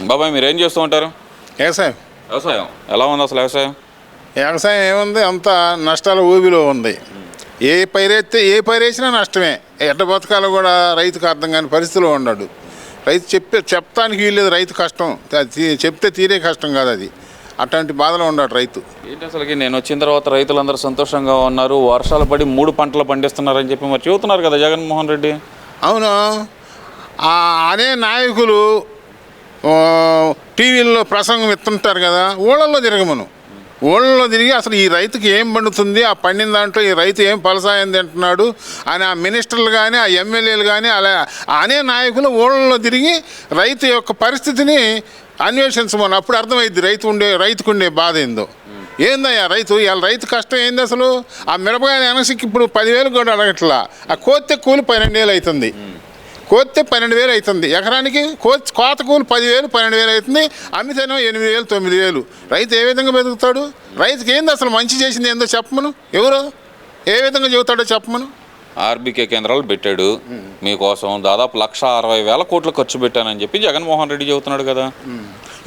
బాబాయ్ మీరు ఏం చేస్తూ ఉంటారు? వ్యవసాయం. వ్యవసాయం. ఎలా ఉంది అసలు వ్యవసాయం? వ్యవసాయం ఏముంది? అంత నష్టాల ఊబిలో ఉంది. ఏ పైరెత్తే ఏ పైరేసినా నష్టమే. ఎట్ట బతకాలో కూడా రైతుకు అర్థం కాని పరిస్థితిలో ఉన్నాడు. రైతు చెప్పే చెప్తానికి వీల్లేదు రైతు కష్టం. చెప్తే తీరే కష్టం కాదు అది. అట్లాంటి బాధలో ఉన్నాడు రైతు. ఏంటి అసలుకి? నేను వచ్చిన తర్వాత రైతులందరూ సంతోషంగా ఉన్నారు. వర్షాలు పడి మూడు పంటలు పండిస్తున్నారని చెప్పి మరి చెబుతున్నారు కదా జగన్మోహన్ రెడ్డి. అవును. అనే నాయకులు టీవీల్లో ప్రసంగం ఎత్తుంటారు కదా ఊళ్ళల్లో తిరగమను. ఊళ్ళల్లో తిరిగి అసలు ఈ రైతుకి ఏం పండుతుంది ఆ పండిన దాంట్లో ఈ రైతు ఏం ఫలసాయం తింటున్నాడు అని ఆ మినిస్టర్లు కానీ ఆ ఎమ్మెల్యేలు కానీ అలా అనే నాయకులు ఊళ్ళల్లో తిరిగి రైతు యొక్క పరిస్థితిని అన్వేషించమని. అప్పుడు అర్థమైంది రైతు ఉండే రైతుకు ఉండే బాధ ఏందో. ఏందయ్యా రైతు? ఇవాళ రైతు కష్టం ఏంది అసలు ఆ మిరపకాయల ఎనసికి ఇప్పుడు పదివేలు కూడా అడగట్లా. ఆ కోతే కూలి పన్నెండు వేలు అవుతుంది. కోస్తే పన్నెండు వేలు అవుతుంది. ఎకరానికి కో కోత కూలి పదివేలు పన్నెండు వేలు అవుతుంది. అమ్మితేనో ఎనిమిది వేలు తొమ్మిది వేలు. రైతు ఏ విధంగా బతుకుతాడు? రైతుకి ఏంది అసలు మంచి చేసింది ఏందో చెప్పమను? ఎవరు? ఏ విధంగా చెబుతాడో చెప్పమను? ఆర్బీకే కేంద్రాలు పెట్టాడు. మీకోసం దాదాపు లక్ష అరవై వేల కోట్లు ఖర్చు పెట్టానని చెప్పి జగన్మోహన్ రెడ్డి చెబుతున్నాడు కదా.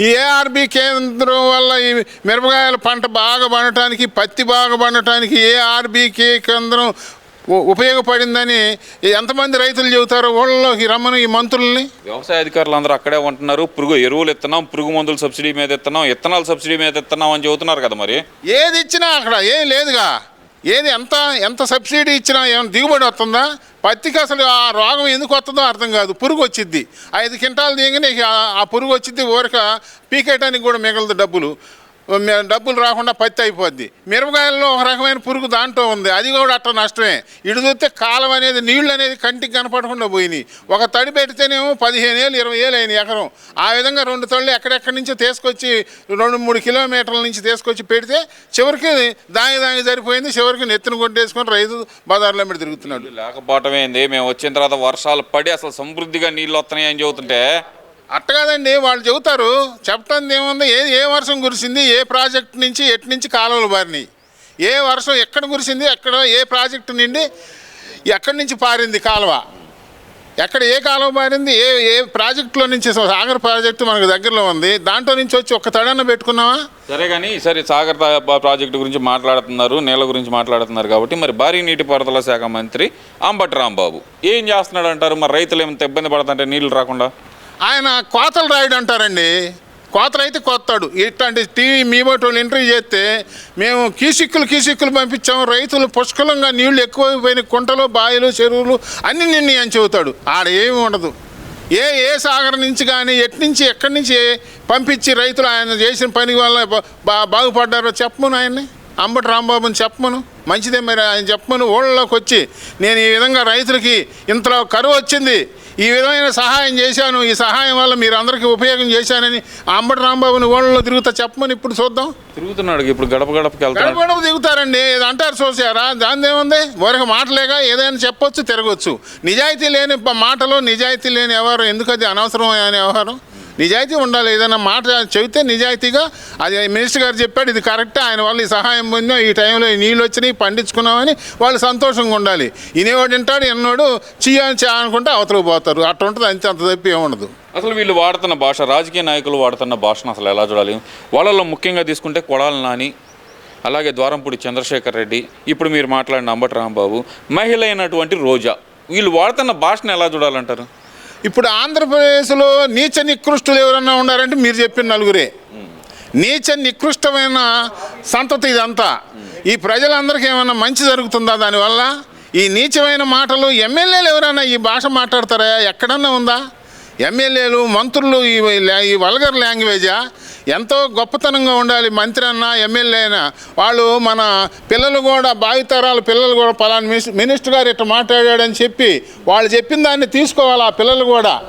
ఈ ఏఆర్బి కేంద్రం వల్ల ఈ మిరపకాయల పంట బాగా పండటానికి పత్తి బాగా పండటానికి ఏఆర్బికే కేంద్రం ఉపయోగపడిందని ఎంతమంది రైతులు చెబుతారో? ఊళ్ళలోకి రమ్మను ఈ మంత్రుల్ని. వ్యవసాయ అధికారులు అందరూ అక్కడే ఉంటున్నారు. పురుగు ఎరువులు ఇస్తున్నాం పురుగు మందులు సబ్సిడీ మీద ఇస్తున్నాం ఇత్తనాలు సబ్సిడీ మీద ఇస్తున్నాం అని చెబుతున్నారు కదా మరి. ఏది ఇచ్చినా అక్కడ ఏం లేదుగా. ఏది ఎంత ఎంత సబ్సిడీ ఇచ్చినా ఏమైనా దిగుబడి వస్తుందా? పత్తికి అసలు ఆ రోగం ఎందుకు వస్తుందో అర్థం కాదు. పురుగు వచ్చిద్ది. ఐదు క్వింటాలు దిగని ఆ పురుగు వచ్చిద్ది ఊరక పీకేయటానికి కూడా మిగలదు డబ్బులు. డబ్బులు రాకుండా పత్తి అయిపోద్ది. మిరపకాయల్లో ఒక రకమైన పురుగు దాంట్లో ఉంది. అది కూడా అట్లా నష్టమే. ఇటు చూస్తే కాలం అనేది నీళ్ళు అనేది కంటికి కనపడకుండా పోయినాయి. ఒక తడి పెడితేనేమో పదిహేను ఏళ్ళు ఇరవై ఏళ్ళు అయినాయి ఎకరం. ఆ విధంగా రెండు తళ్ళు ఎక్కడెక్కడి నుంచో తీసుకొచ్చి రెండు మూడు కిలోమీటర్ల నుంచి తీసుకొచ్చి పెడితే చివరికి దాని దాని సరిపోయింది. చివరికి నెత్తిన కొట్టేసుకొని రైతు బజార్లో మీద తిరుగుతున్నాడు. లేకపోవటం ఏంది మేము వచ్చిన తర్వాత వర్షాలు పడి అసలు సమృద్ధిగా నీళ్ళు వస్తున్నాయి అని చెబుతుంటే అట్ట కాదండి వాళ్ళు చెబుతారు చెప్పడానికి ఏముంది ఏ ఏ వర్షం కురిసింది ఏ ప్రాజెక్ట్ నుంచి ఎటు నుంచి కాలువలు బారినాయి ఏ వర్షం ఎక్కడ కురిసింది ఎక్కడ ఏ ప్రాజెక్టు నుండి ఎక్కడి నుంచి పారింది కాలువ ఎక్కడ ఏ కాలువ పారింది ఏ ఏ ప్రాజెక్టులో నుంచి సాగర్ ప్రాజెక్టు మనకు దగ్గరలో ఉంది దాంట్లో నుంచి వచ్చి ఒక్క తడన్న పెట్టుకున్నావా? సరే కానీ సరే సాగర్ ప్రాజెక్టు గురించి మాట్లాడుతున్నారు నీళ్ళ గురించి మాట్లాడుతున్నారు కాబట్టి మరి భారీ నీటిపారుదల శాఖ మంత్రి అంబటి రాంబాబు ఏం చేస్తున్నాడు అంటారు మరి రైతులు ఏమైనా ఇబ్బంది పడుతుంటే నీళ్ళు రాకుండా? ఆయన కోతలు రాయుడు అంటారండి కోతలు అయితే కొత్తాడు. ఇట్లాంటి టీవీ మీ బట్టి వాళ్ళు ఇంటర్వ్యూ చేస్తే మేము కీసిక్కులు కీసిక్కులు పంపించాము. రైతులు పుష్కలంగా నీళ్ళు ఎక్కువైపోయిన కుంటలు బావిలు చెరువులు అన్ని నిన్న అని చెబుతాడు. ఆడ ఏమి ఉండదు. ఏ ఏ సాగర్ నుంచి కానీ ఎటు నుంచి ఎక్కడి నుంచి పంపించి రైతులు ఆయన చేసిన పని వల్ల బా- బా బాగుపడ్డారో చెప్పమను ఆయన్ని. అంబటి రాంబాబుని చెప్పమను. మంచిదే మరి ఆయన చెప్పమను. ఊళ్ళలోకి వచ్చి నేను ఈ విధంగా రైతులకి ఇంతలో కరువు వచ్చింది. ఈ విధమైన సహాయం చేశాను. ఈ సహాయం వల్ల మీరు అందరికీ ఉపయోగం చేశానని అంబటి రాంబాబుని ఊళ్ళలో తిరుగుతా చెప్పమని ఇప్పుడు చూద్దాం. తిరుగుతున్నాడు ఇప్పుడు గడప గడపకి వెళ్తున్నాడు. గడపడపు దిగుతారండి ఇది అంటారు చూసారా దాని ఏముంది? మరొక మాటలేగా ఏదైనా చెప్పొచ్చు తిరగచ్చు. నిజాయితీ లేని మాటలు నిజాయితీ లేని వ్యవహారం ఎందుకు అది? అనవసరం అనే వ్యవహారం. నిజాయితీ ఉండాలి. ఏదైనా మాట చెబితే నిజాయితీగా అది మినిస్టర్ గారు చెప్పాడు ఇది కరెక్టే ఆయన వల్ల ఈ సహాయం పొందాం ఈ టైంలో ఈ నీళ్ళు వచ్చినాయి పండించుకున్నామని వాళ్ళు సంతోషంగా ఉండాలి. ఇనేవాడు వింటాడు ఎన్నోడు చీయని చా అనుకుంటే అవతలకు పోతారు. అట్లా ఉంటుంది అంతే అంత తప్పి ఏముండదు అసలు వీళ్ళు వాడుతున్న భాష రాజకీయ నాయకులు వాడుతున్న భాషను అసలు ఎలా చూడాలి? వాళ్ళలో ముఖ్యంగా తీసుకుంటే కొడాలి నాని అలాగే ద్వారంపూడి చంద్రశేఖర్ రెడ్డి ఇప్పుడు మీరు మాట్లాడిన అంబటి రాంబాబు మహిళ అయినటువంటి రోజా. వీళ్ళు వాడుతున్న భాషను ఎలా చూడాలంటారు? ఇప్పుడు ఆంధ్రప్రదేశ్లో నీచ నికృష్టులు ఎవరన్నా ఉన్నారంటే మీరు చెప్పిన నలుగురే. నీచ నికృష్టమైన సంతతి ఇదంతా. ఈ ప్రజలందరికీ ఏమైనా మంచి జరుగుతుందా దానివల్ల? ఈ నీచమైన మాటలు ఎమ్మెల్యేలు ఎవరైనా ఈ భాష మాట్లాడతారా? ఎక్కడన్నా ఉందా? ఎమ్మెల్యేలు మంత్రులు ఈ ఈ వల్గర్ లాంగ్వేజా? ఎంతో గొప్పతనంగా ఉండాలి మంత్రి అన్న ఎమ్మెల్యే అయినా. వాళ్ళు మన పిల్లలు కూడా భావితరాల పిల్లలు కూడా పలానా మినిస్- మినిస్టర్ గారు ఇట్లా మాట్లాడాడని చెప్పి వాళ్ళు చెప్పిన దాన్ని తీసుకోవాలి ఆ పిల్లలు కూడా.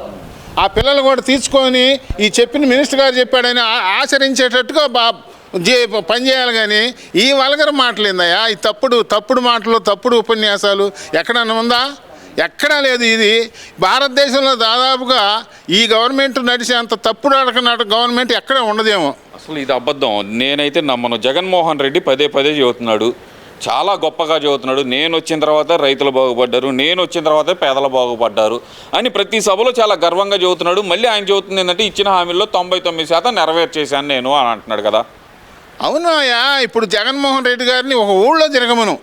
ఆ పిల్లలు కూడా తీసుకొని ఈ చెప్పిన మినిస్టర్ గారు చెప్పాడని ఆచరించేటట్టుగా బా పనిచేయాలి పని చేయాలి కానీ ఈ వలగారి మాటలిందయ్యా. ఈ తప్పుడు తప్పుడు మాటలు తప్పుడు ఉపన్యాసాలు ఎక్కడన్నా ఉందా? ఎక్కడా లేదు ఇది. భారతదేశంలో దాదాపుగా ఈ గవర్నమెంట్ నడిచే అంత తప్పుడు అడగనట్టు గవర్నమెంట్ ఎక్కడ ఉండదేమో. అసలు ఇది అబద్ధం. నేనైతే నమ్మను. జగన్మోహన్ రెడ్డి పదే పదే చెబుతున్నాడు. చాలా గొప్పగా చెబుతున్నాడు. నేను వచ్చిన తర్వాత రైతులు బాగుపడ్డారు. నేను వచ్చిన తర్వాత పేదలు బాగుపడ్డారు అని ప్రతి సభలో చాలా గర్వంగా చెబుతున్నాడు. మళ్ళీ ఆయన చెబుతుంది ఏంటంటే ఇచ్చిన హామీల్లో తొంభై తొమ్మిది శాతం నెరవేర్చేశాను నేను అని అంటున్నాడు కదా. అవును అయ్యా ఇప్పుడు జగన్మోహన్ రెడ్డి గారిని ఒక ఊళ్ళో తిరగమను.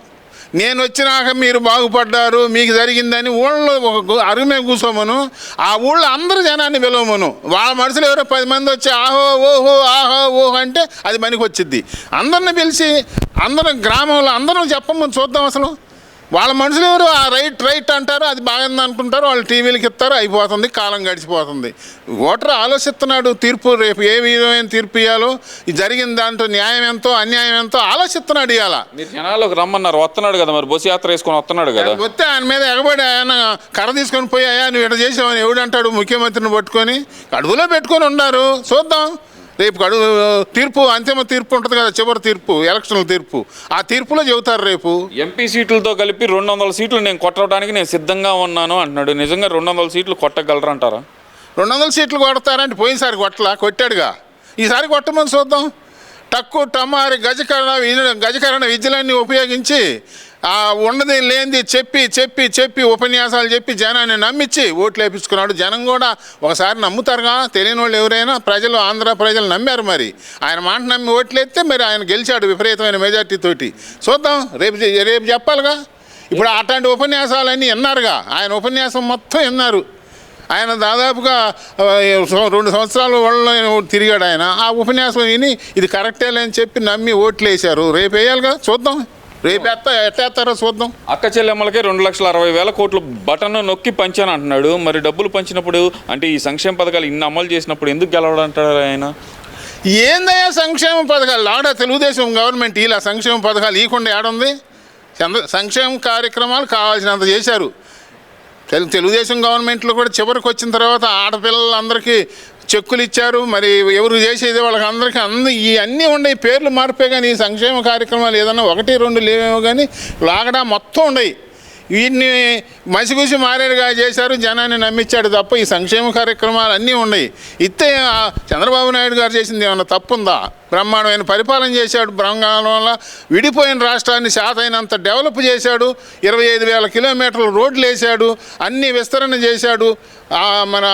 నేను వచ్చినాక మీరు బాగుపడ్డారు మీకు జరిగిందని ఊళ్ళో ఒక అరుమే కూసోమను కూర్చోమను ఆ ఊళ్ళో అందరు జనాన్ని పిలవమను. వాళ్ళ మనుషులు ఎవరో పది మంది వచ్చి ఆహో ఓహో ఆహో ఓహో అంటే అది పనికి వచ్చింది అందరిని పిలిచి అందరం గ్రామంలో అందరం చెప్పమని చూద్దాం అసలు. వాళ్ళ మనుషులు ఎవరు? ఆ రైట్ రైట్ అంటారు అది బాగుంది అనుకుంటారు వాళ్ళు టీవీలకి ఇస్తారు అయిపోతుంది కాలం గడిచిపోతుంది. ఓటర్ ఆలోచిస్తున్నాడు తీర్పు రేపు ఏ విధమైన తీర్పు ఇవ్వాలో జరిగిన దాంట్లో న్యాయం ఎంతో అన్యాయం ఎంతో ఆలోచిస్తున్నాడు ఇవాళ మీరు జనాల్లోకి రమ్మన్నారు వస్తున్నాడు కదా మరి బస్సు యాత్ర వేసుకొని వస్తున్నాడు కదా. వస్తే ఆయన మీద ఎగబడి ఆయన కర్ర తీసుకొని పోయి అయ్యా నువ్వు ఇట్లా చేసావని ఎవడంటాడు ముఖ్యమంత్రిని పట్టుకొని? కడుపులో పెట్టుకొని ఉన్నారు చూద్దాం. రేపు కడుగు తీర్పు అంతిమ తీర్పు ఉంటుంది కదా చివరి తీర్పు ఎలక్షన్ల తీర్పు. ఆ తీర్పులో చెబుతారు రేపు. ఎంపీ సీట్లతో కలిపి రెండు వందల సీట్లు నేను కొట్టడానికి నేను సిద్ధంగా ఉన్నాను అంటున్నాడు. నిజంగా రెండు వందల సీట్లు కొట్టగలరంటారా? రెండు వందల సీట్లు కొడతారంటే పోయినసారి కొట్టలా కొట్టాడుగా. ఈసారి కొట్టమని చూద్దాం. టక్కు టమారి గజకరణ గజకరణ విద్యలన్నీ ఉపయోగించి ఆ ఉన్నది లేనిది చెప్పి చెప్పి చెప్పి ఉపన్యాసాలు చెప్పి జనాన్ని నమ్మించి ఓట్లు వేపించుకున్నాడు. జనం కూడా ఒకసారి నమ్ముతారుగా తెలియని వాళ్ళు ఎవరైనా ప్రజలు ఆంధ్ర ప్రజలు నమ్మారు మరి. ఆయన మాట నమ్మి ఓట్లు ఎత్తే మరి ఆయన గెలిచాడు విపరీతమైన మెజార్టీ తోటి. చూద్దాం రేపు రేపు చెప్పాలిగా? ఇప్పుడు అట్లాంటి ఉపన్యాసాలన్నీ విన్నారుగా? ఆయన ఉపన్యాసం మొత్తం విన్నారు. ఆయన దాదాపుగా రెండు సంవత్సరాల వాళ్ళు తిరిగాడు ఆయన. ఆ ఉపన్యాసం విని ఇది కరెక్టే అని చెప్పి నమ్మి ఓట్లు వేశారు రేపు వేయాలిగా? చూద్దాం. రేపు ఎత్తా ఎట్టేస్తారో చూద్దాం. అక్క చెల్లెమ్మలకి రెండు లక్షల అరవై వేల కోట్లు బటన్ నొక్కి పంచాను అంటున్నాడు. మరి డబ్బులు పంచినప్పుడు అంటే ఈ సంక్షేమ పథకాలు ఇన్ని అమలు చేసినప్పుడు ఎందుకు గెలవడంటాడు ఆయన? ఏందయ్యా సంక్షేమ పథకాలు? ఆడ తెలుగుదేశం గవర్నమెంట్ ఇలా సంక్షేమ పథకాలు ఇవ్వకుండా ఏడుంది? సంక్షేమ కార్యక్రమాలు కావాల్సినంత చేశారు. తెలుగు తెలుగుదేశం గవర్నమెంట్లో కూడా చివరికి వచ్చిన తర్వాత ఆడపిల్లలందరికీ చెక్కులు ఇచ్చారు మరి ఎవరు చేసేది వాళ్ళకి అందరికీ అంద ఈ అన్నీ ఉన్నాయి. పేర్లు మార్పే కానీ ఈ సంక్షేమ కార్యక్రమాలు ఏదన్నా ఒకటి రెండు లేవేమో కానీ లాగడా మొత్తం ఉన్నాయి. వీటిని మసిగుసి మారేడుగా చేశారు జనాన్ని నమ్మించాడు తప్ప ఈ సంక్షేమ కార్యక్రమాలు అన్నీ ఉన్నాయి. ఇత్తే చంద్రబాబు నాయుడు గారు చేసింది ఏమన్నా తప్పుందా? బ్రహ్మాండమైన పరిపాలన చేశాడు బ్రహ్మాండంలో విడిపోయిన రాష్ట్రాన్ని శాతైనంత డెవలప్ చేశాడు ఇరవై ఐదు వేల కిలోమీటర్లు రోడ్లు వేశాడు అన్ని విస్తరణ చేశాడు. మన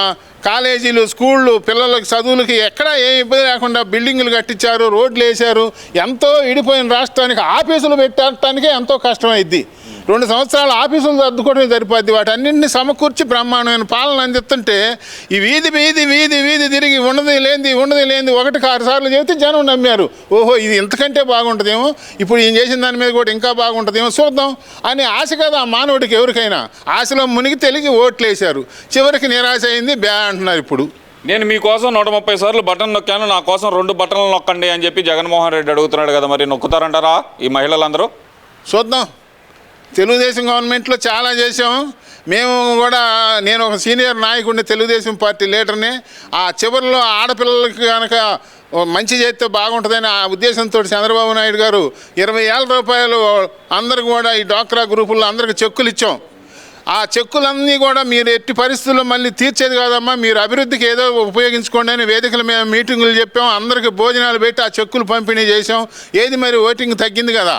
కాలేజీలు స్కూళ్ళు పిల్లలకి చదువులకి ఎక్కడా ఏ ఇబ్బంది లేకుండా బిల్డింగులు కట్టించారు రోడ్లు వేశారు. ఎంతో విడిపోయిన రాష్ట్రానికి ఆఫీసులు పెట్టడానికే ఎంతో కష్టమైద్ది. రెండు సంవత్సరాలు ఆఫీసులు సర్దుకోవడం సరిపోద్ది. వాటన్నింటినీ సమకూర్చి బ్రహ్మాండమైన పాలన అందిస్తుంటే ఈ వీధి వీధి వీధి వీధి తిరిగి ఉన్నది లేనిది ఉన్నది లేనిది ఒకటికి ఆరు సార్లు చెబితే జనం నమ్మారు. ఓహో ఇది ఇంతకంటే బాగుంటుందేమో? ఇప్పుడు ఈయన చేసిన దాని మీద కూడా ఇంకా బాగుంటుందేమో? చూద్దాం. అని ఆశ కదా ఆ మానవుడికి ఎవరికైనా. ఆశలో మునిగి తెలిగి ఓట్లు వేశారు చివరికి నిరాశ అయింది బ్యా అంటున్నారు ఇప్పుడు. నేను మీకోసం నూట ముప్పై సార్లు బటన్ నొక్కాను. నా కోసం రెండు బటన్లు నొక్కండి అని చెప్పి జగన్మోహన్ రెడ్డి అడుగుతున్నాడు కదా మరి. నొక్కుతారంటారా ఈ మహిళలందరూ? చూద్దాం. తెలుగుదేశం గవర్నమెంట్లో చాలా చేసాం మేము కూడా నేను ఒక సీనియర్ నాయకుడిని తెలుగుదేశం పార్టీ లీడర్ని. ఆ చివరిలో ఆడపిల్లలకి కనుక మంచి చేస్తే బాగుంటుందని ఆ ఉద్దేశంతో చంద్రబాబు నాయుడు గారు ఇరవై వేల రూపాయలు అందరికి కూడా ఈ డాక్రా గ్రూపుల్లో అందరికి చెక్కులు ఇచ్చాం. ఆ చెక్కులన్నీ కూడా మీరు ఎట్టి పరిస్థితుల్లో మళ్ళీ తీర్చేది కాదమ్మా మీరు అభివృద్ధికి ఏదో ఉపయోగించుకోండి అని వేదికల మీద మీటింగులు చెప్పాం. అందరికీ భోజనాలు పెట్టి ఆ చెక్కులు పంపిణీ చేసాం ఏది మరి ఓటింగ్ తగ్గింది కదా?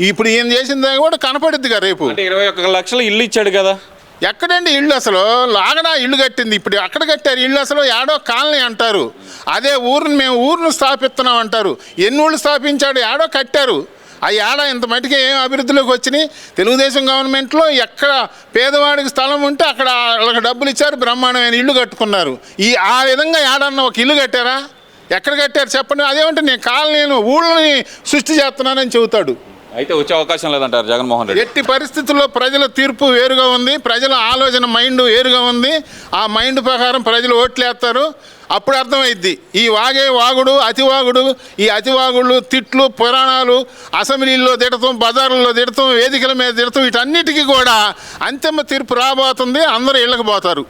ఇప్పుడు ఈయన చేసింది కూడా కనపడుద్దిగా రేపు. అంటే ఇరవై ఒక్క లక్షలు ఇల్లు ఇచ్చాడు కదా. ఎక్కడండి ఇల్లు అసలు? లాగడా ఇల్లు కట్టింది. ఇప్పుడు ఎక్కడ కట్టారు? ఇల్లు అసలు ఏడో కాలనీ అంటారు. అదే ఊరిని మేము ఊరిని స్థాపిస్తున్నాం అంటారు. ఎన్ని ఊళ్ళు స్థాపించాడు ఏడో కట్టారు. ఆ ఏడ ఇంత మటుకే ఏం అభివృద్ధిలోకి వచ్చినాయి? తెలుగుదేశం గవర్నమెంట్లో ఎక్కడ పేదవాడికి స్థలం ఉంటే అక్కడ వాళ్ళకి డబ్బులు ఇచ్చారు బ్రహ్మాండమైన ఇల్లు కట్టుకున్నారు. ఈ ఆ విధంగా ఏడన్నా ఒక ఇల్లు కట్టారా? ఎక్కడ కట్టారు చెప్పండి. అదేమంటే నేను కాలనీను ఊళ్ళని సృష్టి చేస్తున్నానని చెబుతాడు. అయితే వచ్చే అవకాశం లేదంటారు జగన్మోహన్ రెడ్డి. ఎట్టి పరిస్థితుల్లో ప్రజల తీర్పు వేరుగా ఉంది ప్రజల ఆలోచన మైండ్ వేరుగా ఉంది. ఆ మైండ్ ప్రకారం ప్రజలు ఓట్లేస్తారు. అప్పుడు అర్థమైద్ది ఈ వాగే వాగుడు అతివాగుడు ఈ అతివాగుడు తిట్లు పురాణాలు అసెంబ్లీల్లో తిడతాం బజార్లలో తిడతాం వేదికల మీద తిడతాం వీటన్నిటికీ కూడా అంతిమ తీర్పు రాబోతుంది అందరూ ఇళ్ళకి పోతారు.